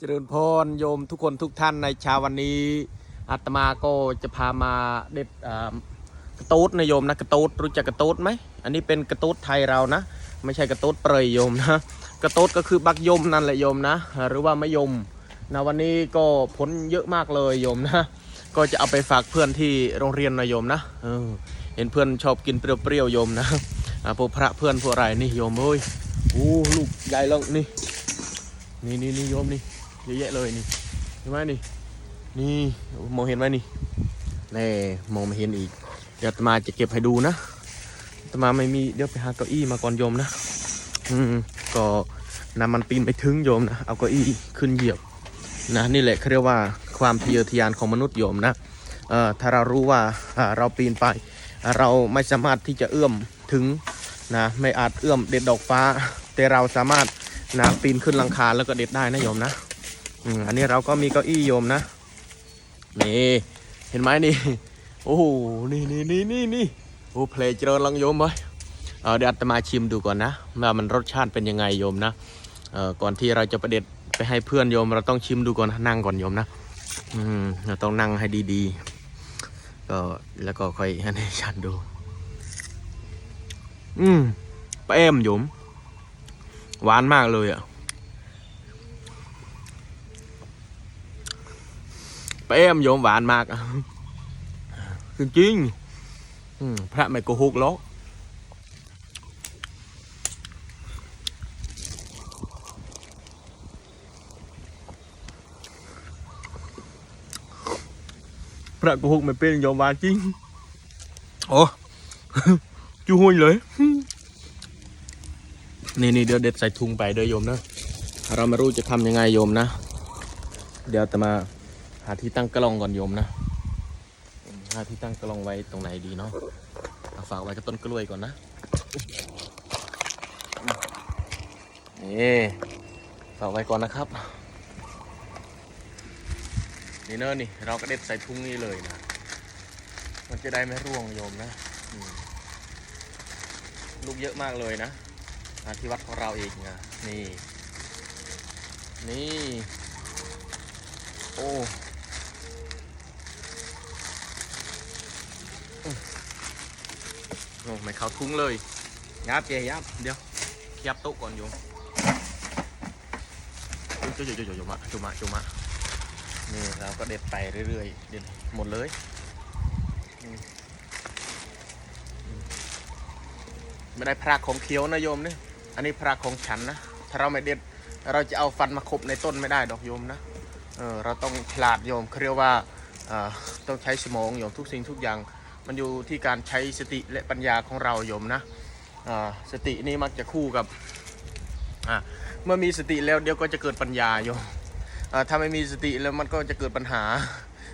เจริญพรโยมทุกคนทุกท่านในเช้าวันนี้อาตมาก็จะพามาเด็ดกระตูดนะโยมนะกระตูดรู้จักกระตูดไหมอันนี้เป็นกระตูดไทยเรานะ ไม่ใช่กระตูดเปรยโยมนะกระตูดก็คือบักยมนั่นแหละโยมนะ หรือว่ามะยมนะวันนี้ก็ผลเยอะมากเลยโยมนะ ก็จะเอาไปฝากเพื่อนที่โรงเรียนนะโยมนะเออเห็นเพื่อนชอบกินเปรี้ยวๆโยมนะพวกพระเพื่อนพวกอะไรนี่โยมเอ้ยโอ้ลูกใหญ่แล้วนี่นี่นี่โยมนี่ เยอะแยะเลยนี่เห็นไหมนี่ นี่มองเห็นไหมนี่แน่มองไม่เห็นอีก เดี๋ยวตมาจะเก็บให้ดูนะตมาไม่มีเดี๋ยวไปหาเก้าอี้มาก่อนโยมนะ อืมก็นำมันปีนไปถึงโยมนะเอาเก้าอี้ขึ้นเหยียบนะนี่แหละเขาเรียกว่าความทะเยอทะยานของมนุษย์โยมนะเอ่อถ้าเรารู้ว่าเราปีนไป เราไม่สามารถที่จะเอื้อมถึงนะไม่อาจเอื้อมเด็ดดอกฟ้า แต่เราสามารถนะปีนขึ้นหลังคาแล้วก็เด็ดได้นะโยมนะ อืมอันนี้เราก็มีเก้าอี้โยมนะ นี่เห็นไหมนี่ โอ้โห นี่นี่นี่นี่นี่โอ้เพลงเจริญลังโยมไว้เเดี๋ยวอาตมาชิมดูก่อนนะว่ามันรสชาติเป็นยังไงโยมนะเออก่อนที่เราจะประเด็ดไปให้เพื่อนโยม เราต้องชิมดูก่อนนั่งก่อนโยมนะอืมเราต้องนั่งให้ดีๆก็แล้วก็ค่อยให้ฉันดู อืมป้าเอ็มโยม หวานมากเลยอะ เป้มโยมหวานมากอจริงๆพระไม่โกหกหรอกพระโกหกไม่เป็นโยมหวานจริงโอ้จูหุยเลยนี่นี่เดี๋ยวเด็ดใส่ถุงไปเด้อโยมนะเราไม่รู้จะทำยังไงโยมนะ เดี๋ยวจะมา หาที่ตั้งกระลองก่อนโยมนะหาที่ตั้งกระลองไว้ตรงไหนดีเนาะฝากไว้กับต้นกล้วยก่อนนะนี่ฝากไว้ก่อนนะครับนี่เนอะนี่เราก็เด็ดใส่ถุงนี้เลยนะ มันจะได้ไม่ร่วงโยมนะลูกเยอะมากเลยนะอาที่วัดของเราเองนะนี่ นี่ โอ้ โอ้ไม่เข้าทุ้งเลยยับเจยับเดี๋ยวยับโต๊ะก่อนโยมจุ๊จุ๊จุ๊จุ๊มาจุ๊มาจุ๊มานี่เราก็เด็ดไปเรื่อยๆเด็ดหมดเลยไม่ได้พรากของเคี้ยวนะโยมเนี่ยอันนี้พระของฉันนะถ้าเราไม่เด็ดเราจะเอาฟันมาขบในต้นไม่ได้ดอกโยมนะเออเราต้องฉลาดโยมเขาเรียกว่าอ่อต้องใช้สมองโยมทุกสิ่งทุกอย่าง มันอยู่ที่การใช้สติและปัญญาของเราโยมนะสตินี่มักจะคู่กับเมื่อมีสติแล้วเดี๋ยวก็จะเกิดปัญญาโยมถ้าไม่มีสติแล้วมันก็จะเกิดปัญหา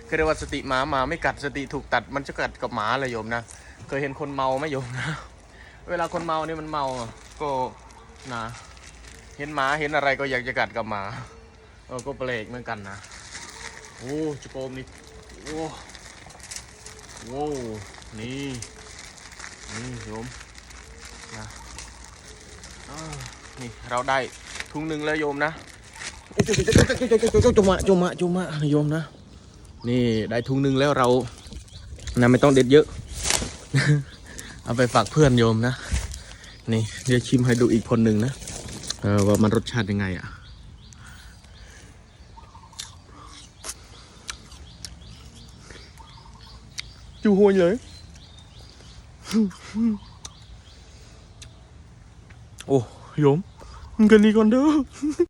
เขาเรียกว่าสติหมาหมาไม่กัดสติถูกตัด มันจะกัดกับหมาเลยโยมนะเคยเห็นคนเมาไหมโยมนะเวลาคนเมาเนี่ยมันเมาก็นะเห็นหมาเห็นอะไรก็อยากจะกัดกับหมาเออก็แปลกเหมือนกันนะโอ้จุโกมนี่โอ้ โว้นี่นี่โยมนะอ่านี่เราได้ทุงหนึ่งแล้วโยมนะจุมาจุมาจุมาโยมนะ นี่ได้ทุงหนึ่งแล้วเรานะไม่ต้องเด็ดเยอะ เอาไปฝากเพื่อนโยมนะ นี่เดี๋ยวชิมให้ดูอีกคนหนึ่งนะเออว่ามันรสชาติยังไงอะ จูหวยเลยโอ้โย